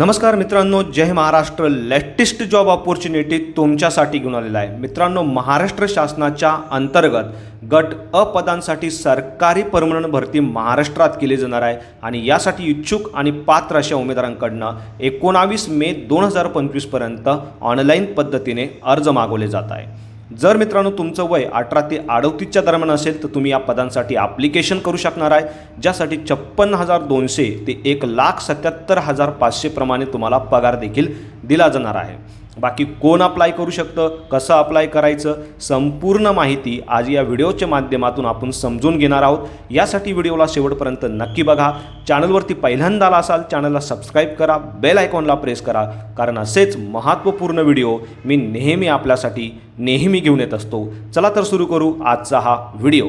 नमस्कार मित्रांनो जय महाराष्ट्र. लेटेस्ट जॉब ऑपॉर्च्युनिटी तुमच्यासाठी घेऊन आलेला आहे. मित्रांनो महाराष्ट्र शासनाच्या अंतर्गत गट अ पदांसाठी सरकारी परमनंट भरती महाराष्ट्रात केली जाणार आहे. आणि यासाठी इच्छुक आणि पात्र अशा उमेदवारांकडनं एकोणावीस मे दोन हजार पंचवीसपर्यंत ऑनलाईन पद्धतीने अर्ज मागवले जात आहे. जर मित्रांनो तुमचं वय अठरा ते अडतीसच्या दरम्यान असेल तर तुम्ही या पदांसाठी ॲप्लिकेशन करू शकणार आहे ज्यासाठी छप्पन्न हजार दोनशे ते एक लाख सत्याहत्तर हजार पाचशेप्रमाणे तुम्हाला पगार देखील दिला जाणार आहे. बाकी कोण अप्लाय करू शकतं कसं अप्लाय करायचं संपूर्ण माहिती आज या व्हिडिओच्या माध्यमातून आपण समजून घेणार आहोत. यासाठी व्हिडिओला शेवटपर्यंत नक्की बघा. चॅनलवरती पहिल्यांदा आला असाल चॅनलला सबस्क्राईब करा बेल आयकॉनला प्रेस करा कारण असेच महत्त्वपूर्ण व्हिडिओ मी नेहमी आपल्यासाठी नेहमी घेऊन येत असतो. चला तर सुरू करू आजचा हा व्हिडिओ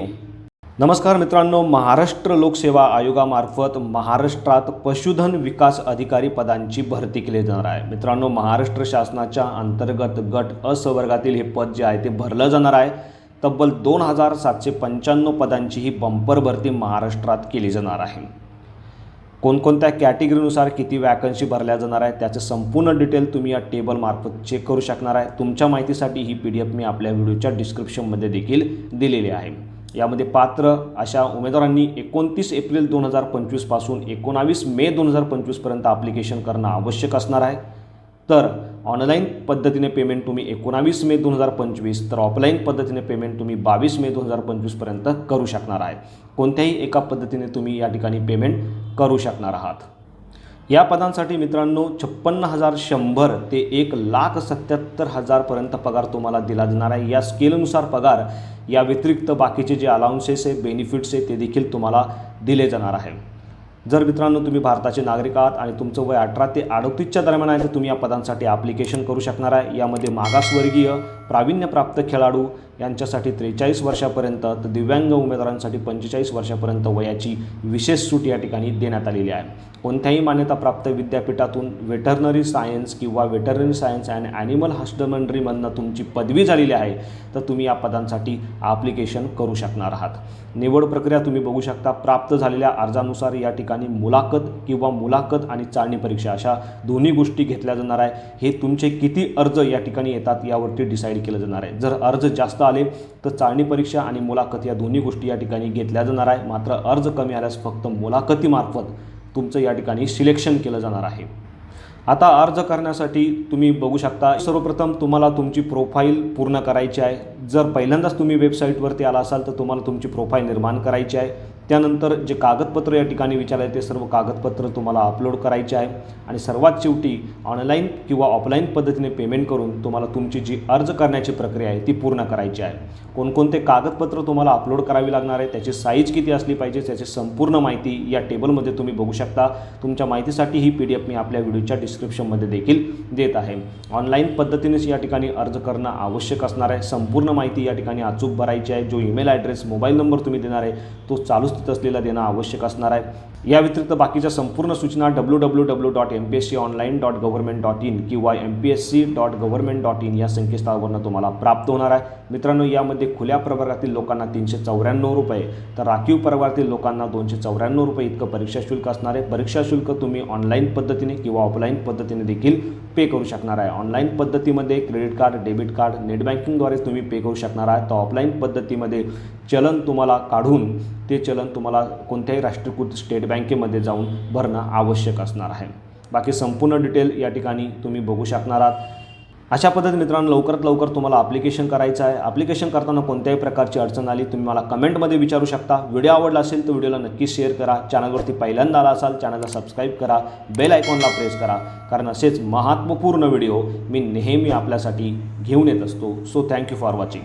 नमस्कार मित्रांनो महाराष्ट्र लोकसेवा आयोगामार्फत महाराष्ट्रात पशुधन विकास अधिकारी पदांची भरती केली जाणार आहे. मित्रांनो महाराष्ट्र शासनाच्या अंतर्गत गट असवर्गातील हे पद जे आहे ते भरलं जाणार आहे. तब्बल दोन हजार सातशे पंच्याण्णव पदांची ही बंपर भरती महाराष्ट्रात केली जाणार आहे. कोणकोणत्या कॅटेगरीनुसार किती वॅकन्सी भरल्या जाणार आहे त्याचं संपूर्ण डिटेल तुम्ही या टेबलमार्फत चेक करू शकणार आहे. तुमच्या माहितीसाठी ही पी डी एफ मी आपल्या व्हिडिओच्या डिस्क्रिप्शनमध्ये देखील दिलेली आहे. यामध्ये पात्र अशा उमेदवारांनी एकोणतीस एप्रिल दोन हजार पंचवीसपासून एकोणावीस मे दोन हजार पंचवीसपर्यंत ॲप्लिकेशन करणं आवश्यक असणार आहे. तर ऑनलाईन पद्धतीने पेमेंट तुम्ही एकोणावीस मे दोन हजार पंचवीस तर ऑफलाईन पद्धतीने पेमेंट तुम्ही बावीस मे दोन हजार पंचवीसपर्यंत करू शकणार आहे. कोणत्याही एका पद्धतीने तुम्ही या ठिकाणी पेमेंट करू शकणार आहात. या पदांसाठी मित्रांनो छप्पन्न हजार शंभर ते एक लाख सत्याहत्तर हजारपर्यंत पगार तुम्हाला दिला जाणार आहे. या स्केलनुसार पगार या व्यतिरिक्त बाकीचे जे अलाउन्सेस आहे बेनिफिट्स आहे ते देखील तुम्हाला दिले जाणार आहे. जर मित्रांनो तुम्ही भारताचे नागरिक आहात आणि तुमचं वय अठरा ते अडतीसच्या दरम्यान आहे तर तुम्ही या पदांसाठी ॲप्लिकेशन करू शकणार आहे. यामध्ये मागासवर्गीय प्रावीण्यप्राप्त खेळाडू यांच्यासाठी त्रेचाळीस वर्षापर्यंत तर दिव्यांग उमेदवारांसाठी पंचेचाळीस वर्षापर्यंत वयाची विशेष सूट या ठिकाणी देण्यात आलेली आहे. कोणत्याही मान्यताप्राप्त विद्यापीठातून वेटरनरी सायन्स किंवा वेटरनरी सायन्स अँड ॲनिमल हस्बंड्रीमधनं तुमची पदवी झालेली आहे तर तुम्ही या पदांसाठी ॲप्लिकेशन करू शकणार आहात. निवड प्रक्रिया तुम्ही बघू शकता. प्राप्त झालेल्या अर्जानुसार या ठिकाणी ठिकाणी मुलाखत किंवा मुलाखत आणि चाळणी परीक्षा अशा दोन्ही गोष्टी घेतल्या जाणार आहे. हे तुमचे किती अर्ज या ठिकाणी येतात यावरती डिसाईड केलं जाणार आहे. जर अर्ज जास्त आले तर चाळणी परीक्षा आणि मुलाखत या दोन्ही गोष्टी या ठिकाणी घेतल्या जाणार आहे. मात्र अर्ज कमी आल्यास फक्त मुलाखतीमार्फत तुमचं या ठिकाणी सिलेक्शन केलं जाणार आहे. आता अर्ज करण्यासाठी तुम्ही बघू शकता सर्वप्रथम तुम्हाला तुमची प्रोफाईल पूर्ण करायची आहे. जर पहिल्यांदाच तुम्ही वेबसाईटवरती आला असाल तर तुम्हाला तुमची प्रोफाईल निर्माण करायची आहे. त्यानंतर जे कागदपत्र या ठिकाणी विचारले ते सर्व कागदपत्र तुम्हाला अपलोड करायचे आहे. आणि सर्वात शेवटी ऑनलाईन किंवा ऑफलाईन पद्धतीने पेमेंट करून तुम्हाला तुमची जी अर्ज करण्याची प्रक्रिया आहे ती पूर्ण करायची आहे. कोणकोणते कागदपत्र तुम्हाला अपलोड करावी लागणार आहे त्याची साईज किती असली पाहिजे त्याची संपूर्ण माहिती या टेबलमध्ये तुम्ही बघू शकता. तुमच्या माहितीसाठी ही पी डी एफ मी आपल्या व्हिडिओच्या डिस्क्रिप्शनमध्ये देखील देत आहे. ऑनलाईन पद्धतीनेच या ठिकाणी अर्ज करणं आवश्यक असणार आहे. संपूर्ण माहिती या ठिकाणी अचूक भरायची आहे. जो ईमेल ॲड्रेस मोबाईल नंबर तुम्ही देणार आहे तो चालू उपस्थित असलेला देणं आवश्यक असणार आहे. या व्यतिरिक्त बाकीच्या संपूर्ण सूचना W W W dot M P S C online dot government dot in किंवा M P S C dot government dot in या संकेतस्थळावरनं तुम्हाला प्राप्त होणार आहे. मित्रांनो यामध्ये खुल्या प्रवर्गातील लोकांना तीनशे चौऱ्याण्णव रुपये तर राखीव प्रवर्गातील लोकांना दोनशे चौऱ्याण्णव रुपये इतकं परीक्षा शुल्क असणार आहे. परीक्षा शुल्क तुम्ही ऑनलाईन पद्धतीने किंवा ऑफलाईन पद्धतीने देखील पे करू शकणार आहे. ऑनलाईन पद्धतीमध्ये credit card debit card net बँकिंगद्वारेच तुम्ही पे करू शकणार आहे. तर ऑफलाईन पद्धतीमध्ये चलन तुम्हाला काढून ते चलन तुम्हाला कोणत्याही राष्ट्रीयकृत स्टेट बँकेमध्ये जाऊन भरणं आवश्यक असणार आहे. बाकी संपूर्ण डिटेल या ठिकाणी तुम्ही बघू शकणार आहात. अशा पद्धतीने मित्रांनो लवकरात लवकर तुम्हाला ॲप्लिकेशन करायचं आहे. ॲप्लिकेशन करताना कोणत्याही प्रकारची अडचण आली तुम्ही मला कमेंटमध्ये विचारू शकता. व्हिडिओ आवडला असेल तर व्हिडिओला नक्की शेअर करा. चॅनलवरती पहिल्यांदा आला असाल चॅनलला सबस्क्राईब करा. बेल आयकॉनला प्रेस करा. कारण असेच महत्त्वपूर्ण व्हिडिओ मी नेहमी आपल्यासाठी घेऊन येत असतो. So thank you for watching